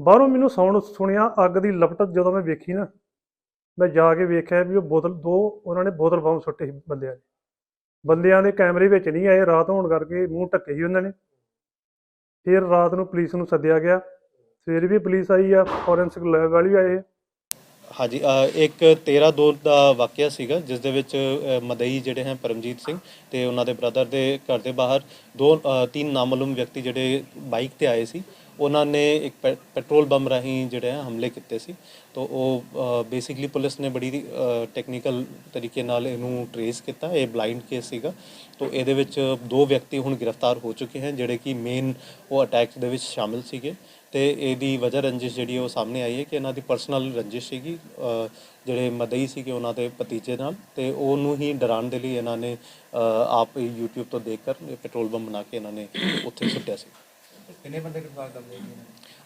ਬਾਹਰੋਂ ਮੈਨੂੰ ਸਾਊਂਡ ਸੁਣਿਆ, ਅੱਗ ਦੀ ਲਪਟ ਜਦੋਂ ਮੈਂ ਵੇਖੀ ਨਾ, ਮੈਂ ਜਾ ਕੇ ਵੇਖਿਆ ਵੀ ਉਹ ਬੋਤਲ, ਦੋ ਉਹਨਾਂ ਨੇ ਬੋਤਲ ਬੰਬ ਸੁੱਟੇ ਸੀ ਬੰਦਿਆਂ ਨੇ ਬੰਦਿਆਂ ਦੇ ਕੈਮਰੇ ਵਿੱਚ ਨਹੀਂ ਆਏ, ਰਾਤ ਹੋਣ ਕਰਕੇ ਮੂੰਹ ਢੱਕੇ ਹੀ ਉਹਨਾਂ ਨੇ। ਫਿਰ ਰਾਤ ਨੂੰ ਪੁਲਿਸ ਨੂੰ ਸੱਦਿਆ ਗਿਆ। ਸਵੇਰ ਵੀ ਪੁਲਿਸ ਆਈ ਆ ਫੋਰੈਂਸਿਕ ਲੈਬ ਵਾਲੀ ਵੀ ਆਏ। ਹਾਂਜੀ ਇੱਕ 13 ਦੋ ਦਾ ਵਾਕਿਆ ਸੀਗਾ, ਜਿਸ ਦੇ ਵਿੱਚ ਮਦਈ ਜਿਹੜੇ ਹੈ ਪਰਮਜੀਤ ਸਿੰਘ ਤੇ ਉਹਨਾਂ ਦੇ ਬ੍ਰਦਰ ਦੇ ਘਰ ਦੇ ਬਾਹਰ ਦੋ ਤਿੰਨ ਨਾਮਾਲੂਮ ਵਿਅਕਤੀ ਜਿਹੜੇ ਬਾਈਕ ਤੇ ਆਏ ਸੀ, ਉਹਨਾਂ ਨੇ ਇੱਕ ਪੈ- ਪੈਟਰੋਲ ਬੰਬ ਰਾਹੀਂ ਜਿਹੜੇ ਹੈ ਹਮਲੇ ਕੀਤੇ ਸੀ। ਤੋਂ ਉਹ ਬੇਸਿਕਲੀ ਪੁਲਿਸ ਨੇ ਬੜੀ ਟੈਕਨੀਕਲ ਤਰੀਕੇ ਨਾਲ ਇਹਨੂੰ ਟਰੇਸ ਕੀਤਾ, ਇਹ ਬਲਾਈਂਡ ਕੇਸ ਸੀਗਾ। ਤੋਂ ਇਹਦੇ ਵਿੱਚ ਦੋ ਵਿਅਕਤੀ ਹੁਣ ਗ੍ਰਿਫਤਾਰ ਹੋ ਚੁੱਕੇ ਹਨ ਜਿਹੜੇ ਕਿ ਮੇਨ ਉਹ ਅਟੈਕ ਦੇ ਵਿੱਚ ਸ਼ਾਮਿਲ ਸੀਗੇ। ਤੇ ਇਹਦੀ ਵਜ੍ਹਾ ਰੰਜਿਸ਼ ਜਿਹੜੀ ਉਹ ਸਾਹਮਣੇ ਆਈ ਹੈ ਕਿ ਇਹਨਾਂ ਦੀ ਪਰਸਨਲ ਰੰਜਿਸ਼ ਸੀਗੀ ਜਿਹੜੇ ਮਦਈ ਸੀਗੇ ਉਹਨਾਂ ਦੇ ਭਤੀਜੇ ਨਾਲ ਤੇ ਉਹਨੂੰ ਹੀ ਡਰਾਉਣ ਦੇ ਲਈ ਇਹਨਾਂ ਨੇ ਆਪ YouTube ਤੋਂ ਦੇਖ ਕਰ ਪੈਟਰੋਲ ਬੰਬ ਬਣਾ ਕੇ ਇਹਨਾਂ ਨੇ ਉੱਥੇ ਸੁੱਟਿਆ ਸੀ। ਕਿੰਨੇ ਬੰਦੇ ਗ੍ਰਿਫਤਾਰ ਕਰ ਲਏ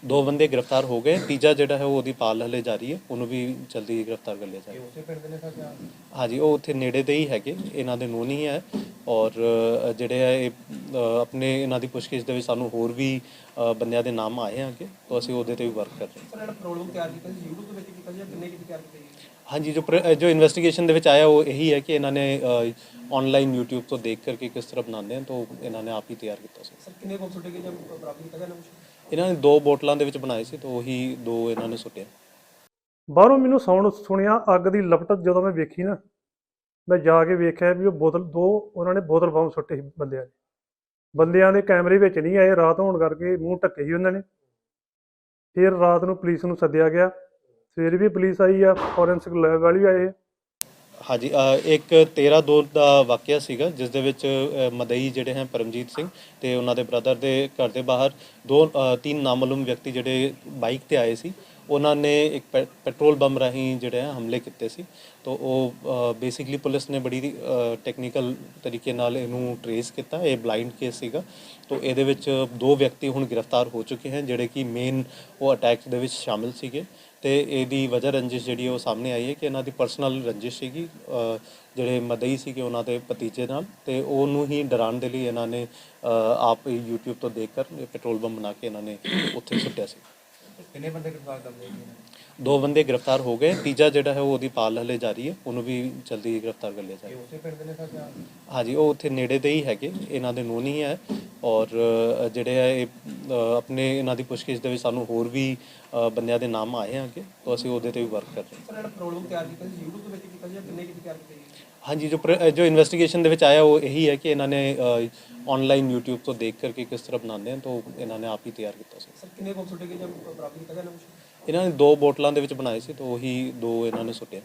ਦੋ ਬੰਦੇ ਗ੍ਰਿਫਤਾਰ ਹੋ ਗਏ ਤੀਜਾ ਜਿਹੜਾ ਹੈ ਉਹ ਉਹਦੀ ਪਾਲ ਹਲੇ ਜਾਰੀ ਹੈ ਉਹਨੂੰ ਵੀ ਜਲਦੀ ਗ੍ਰਿਫਤਾਰ ਕਰ ਲਿਆ ਜਾਏਗਾ ਉਸੇ ਪਿੰਡ ਦੇ ਨੇ ਸਰ ਜਾਂ? ਹਾਂਜੀ ਉਹ ਉੱਥੇ ਨੇੜੇ ਦੇ ਹੀ ਹੈਗੇ ਇਹਨਾਂ ਦੇ ਨੂੰਹ ਨਹੀਂ ਹੈ। ਔਰ ਜਿਹੜੇ ਹੈ ਇਹ ਆਪਣੇ ਇਹਨਾਂ ਦੀ ਪੁੱਛਗਿੱਛ ਦੇ ਵਿੱਚ ਸਾਨੂੰ ਹੋਰ ਵੀ ਬੰਦਿਆਂ ਦੇ ਨਾਮ ਆਏ ਆ ਅੱਗੇ ਤਾਂ ਅਸੀਂ ਉਹਦੇ ਤੇ ਵੀ ਵਰਕ ਕਰ ਰਹੇ ਹਾਂ। ਸਰ ਜਿਹੜਾ ਪ੍ਰੋਬਲਮ ਤਿਆਰ ਕੀਤਾ ਸੀ YouTube ਦੇ ਵਿੱਚ ਕੀਤਾ ਸੀ ਜਾਂ ਕਿੰਨੇ ਕਿਤੇ ਤਿਆਰ ਕੀਤਾ ਜੀ ਹਾਂਜੀ ਜੋ ਜੋ ਇਨਵੈਸਟੀਗੇਸ਼ਨ ਦੇ ਵਿੱਚ ਆਇਆ ਉਹ ਇਹੀ ਹੈ ਕਿ ਇਹਨਾਂ ਨੇ ਆਨਲਾਈਨ YouTube ਤੋਂ ਦੇਖ ਕਰਕੇ ਕਿਸ ਤਰ੍ਹਾਂ ਬਣਾਉਂਦੇ ਹਨ ਤਾਂ ਇਹਨਾਂ ਨੇ ਆਪ ਹੀ ਤਿਆਰ ਕੀਤਾ ਸੀ। ਸਰ ਕਿੰਨੇ ਕੋਲ ਸੁੱਟੇ ਗਏ ਜਾਂ ਬਰਾਬਰ ਕੀਤਾ ਗਿਆ ਨਾ? ਕੁਛ ਇਹਨਾਂ ਨੇ ਦੋ ਬੋਤਲਾਂ ਦੇ ਵਿੱਚ ਬਣਾਏ ਸੀ ਤਾਂ ਉਹੀ ਦੋ ਇਹਨਾਂ ਨੇ ਸੁੱਟੇ। ਬਾਹਰੋਂ ਮੈਨੂੰ ਸਾਊਂਡ ਸੁਣਿਆ ਅੱਗ ਦੀ ਲਪਟ ਜਦੋਂ ਮੈਂ ਵੇਖੀ ਨਾ ਮੈਂ ਜਾ ਕੇ ਵੇਖਿਆ ਵੀ ਉਹ ਬੋਤਲ, ਦੋ ਉਹਨਾਂ ਨੇ ਬੋਤਲ ਬੰਬ ਸੁੱਟੇ ਸੀ ਬੰਦਿਆਂ ਨੇ। ਬੰਦਿਆਂ ਦੇ ਕੈਮਰੇ ਵਿੱਚ ਨਹੀਂ ਆਏ, ਰਾਤ ਹੋਣ ਕਰਕੇ ਮੂੰਹ ਢੱਕੇ ਸੀ ਉਹਨਾਂ ਨੇ। ਫਿਰ ਰਾਤ ਨੂੰ ਪੁਲਿਸ ਨੂੰ ਸੱਦਿਆ ਗਿਆ। ਸਵੇਰੇ ਵੀ ਪੁਲਿਸ ਆਈ ਆ ਫੋਰੈਂਸਿਕ ਲੈਬ ਵਾਲੀ ਆਏ। ਹਾਂਜੀ ਇੱਕ 13 ਦੋ ਦਾ ਵਾਕਿਆ ਸੀਗਾ, ਜਿਸ ਦੇ ਵਿੱਚ ਮਦਈ ਜਿਹੜੇ ਹੈ ਪਰਮਜੀਤ ਸਿੰਘ ਤੇ ਉਹਨਾਂ ਦੇ ਬ੍ਰਦਰ ਦੇ ਘਰ ਦੇ ਬਾਹਰ ਦੋ ਤਿੰਨ ਨਾਮਾਲੂਮ ਵਿਅਕਤੀ ਜਿਹੜੇ ਬਾਈਕ ਤੇ ਆਏ ਸੀ ਉਹਨਾਂ ਨੇ ਇੱਕ ਪੈ- ਪੈਟਰੋਲ ਬੰਬ ਰਾਹੀਂ ਜਿਹੜੇ ਹੈ ਹਮਲੇ ਕੀਤੇ ਸੀ। ਤੋਂ ਉਹ ਬੇਸਿਕਲੀ ਪੁਲਿਸ ਨੇ ਬੜੀ ਟੈਕਨੀਕਲ ਤਰੀਕੇ ਨਾਲ ਇਹਨੂੰ ਟਰੇਸ ਕੀਤਾ। ਇਹ ਬਲਾਈਂਡ ਕੇਸ ਸੀਗਾ। ਤੋਂ ਇਹਦੇ ਵਿੱਚ ਦੋ ਵਿਅਕਤੀ ਹੁਣ ਗ੍ਰਿਫਤਾਰ ਹੋ ਚੁੱਕੇ ਹਨ, ਜਿਹੜੇ ਕਿ ਮੇਨ ਉਹ ਅਟੈਕ ਦੇ ਵਿੱਚ ਸ਼ਾਮਿਲ ਸੀਗੇ। ਤੇ ਇਹਦੀ ਵਜ੍ਹਾ ਰੰਜਿਸ਼ ਜਿਹੜੀ ਉਹ ਸਾਹਮਣੇ ਆਈ ਹੈ ਕਿ ਇਹਨਾਂ ਦੀ ਪਰਸਨਲ ਰੰਜਿਸ਼ ਸੀਗੀ। ਜਿਹੜੇ ਮਦਈ ਸੀਗੇ ਉਹਨਾਂ ਦੇ ਭਤੀਜੇ ਨਾਲ। ਤੇ ਉਹਨੂੰ ਹੀ ਡਰਾਉਣ ਦੇ ਲਈ ਇਹਨਾਂ ਨੇ ਆਪ ਹੀ YouTube ਤੋਂ ਦੇਖ ਕਰ ਪੈਟਰੋਲ ਬੰਬ ਬਣਾ ਕੇ ਇਹਨਾਂ ਨੇ ਉੱਥੇ ਸੁੱਟਿਆ ਸੀ। ਕਿੰਨੇ ਬੰਦੇ ਗ੍ਰਿਫਤਾਰ ਕਰ ਲਏ ਦੋ ਬੰਦੇ ਗ੍ਰਿਫਤਾਰ ਹੋ ਗਏ ਤੀਜਾ ਜਿਹੜਾ ਹੈ ਉਹ ਉਹਦੀ ਪਾਲ ਹਲੇ ਜਾਰੀ ਹੈ ਉਹਨੂੰ ਵੀ ਜਲਦੀ ਗ੍ਰਿਫਤਾਰ ਕਰ ਲਿਆ ਜਾਏਗਾ ਉਸੇ ਪਿੰਡ ਦੇ ਨੇ ਸਰ ਹਾਂਜੀ ਉਹ ਉੱਥੇ ਨੇੜੇ ਦੇ ਹੀ ਹੈਗੇ ਇਹਨਾਂ ਦੇ ਨੂੰਹ ਨਹੀਂ ਹੈ ਔਰ ਜਿਹੜੇ ਹੈ ਇਹ ਆਪਣੇ ਇਹਨਾਂ ਦੀ ਪੁੱਛਗਿੱਛ ਦੇ ਵਿੱਚ ਸਾਨੂੰ ਹੋਰ ਵੀ ਬੰਦਿਆਂ ਦੇ ਨਾਮ ਆਏ ਆ ਅੱਗੇ ਤਾਂ ਅਸੀਂ ਉਹਦੇ ਤੇ ਵੀ ਵਰਕ ਕਰ ਰਹੇ ਹਾਂ। ਸਰ ਜਿਹੜਾ ਪ੍ਰੋਬਲਮ ਤਿਆਰ ਕੀਤਾ ਸੀ YouTube ਦੇ ਵਿੱਚ ਕੀਤਾ ਸੀ ਜਾਂ ਕਿੰਨੇ ਕਿਤੇ ਤਿਆਰ ਕੀਤਾ ਜੀ ਹਾਂਜੀ ਜੋ ਜੋ ਇਨਵੈਸਟੀਗੇਸ਼ਨ ਦੇ ਵਿੱਚ ਆਇਆ ਉਹ ਇਹੀ ਹੈ ਕਿ ਇਹਨਾਂ ਨੇ ਆਨਲਾਈਨ YouTube ਤੋਂ ਦੇਖ ਕਰਕੇ ਕਿਸ ਤਰ੍ਹਾਂ ਬਣਾਉਂਦੇ ਹਨ ਤਾਂ ਇਹਨਾਂ ਨੇ ਆਪ ਹੀ ਤਿਆਰ ਕੀਤਾ ਸੀ। ਸਰ ਕਿੰਨੇ ਕੋਲ ਸੁੱਟੇ ਗਏ ਜਾਂ ਬਰਾਬਰ ਕੀਤਾ ਗਿਆ ਨਾ? ਕੁਛ ਇਹਨਾਂ ਨੇ ਦੋ ਬੋਤਲਾਂ ਦੇ ਵਿੱਚ ਬਣਾਏ ਸੀ ਤਾਂ ਉਹੀ ਦੋ ਇਹਨਾਂ ਨੇ ਸੁੱਟੇ।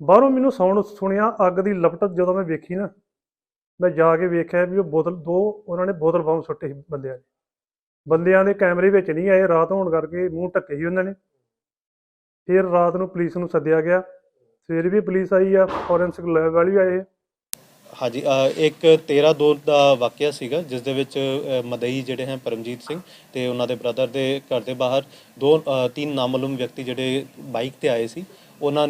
ਬਾਹਰੋਂ ਮੈਨੂੰ ਸਾਊਂਡ ਸੁਣਿਆ ਅੱਗ ਦੀ ਲਪਟ ਜਦੋਂ ਮੈਂ ਵੇਖੀ ਨਾ ਮੈਂ ਜਾ ਕੇ ਵੇਖਿਆ ਵੀ ਉਹ ਬੋਤਲ ਦੋ ਉਹਨਾਂ ਨੇ ਬੋਤਲ ਬੰਬ ਸੁੱਟੇ ਸੀ ਬੰਦਿਆਂ ਨੇ। ਬੰਦਿਆਂ ਦੇ ਕੈਮਰੇ ਵਿੱਚ ਨਹੀਂ ਆਏ ਰਾਤ ਹੋਣ ਕਰਕੇ ਮੂੰਹ ਢੱਕੇ ਸੀ ਉਹਨਾਂ ਨੇ। ਫਿਰ ਰਾਤ ਨੂੰ ਪੁਲਿਸ ਨੂੰ ਸੱਦਿਆ ਗਿਆ। ਸਵੇਰੇ ਵੀ ਪੁਲਿਸ ਆਈ ਆ ਫੋਰੈਂਸਿਕ ਲੈਬ ਵਾਲੀ ਆਏ ਹਾਂਜੀ ਅ, ਇੱਕ 13 ਦੋ ਦਾ ਵਾਕਿਆ ਸੀਗਾ ਜਿਸ ਦੇ ਵਿੱਚ ਅ, ਮਦਈ ਜਿਹੜੇ ਹੈ ਪਰਮਜੀਤ ਸਿੰਘ ਤੇ ਉਹਨਾਂ ਦੇ ਬ੍ਰਦਰ ਦੇ ਘਰ ਦੇ ਬਾਹਰ ਦੋ ਅ, ਤਿੰਨ ਨਾਮਾਲੂਮ ਵਿਅਕਤੀ ਜਿਹੜੇ ਬਾਈਕ ਤੇ ਆਏ ਸੀ ਉਹਨਾਂ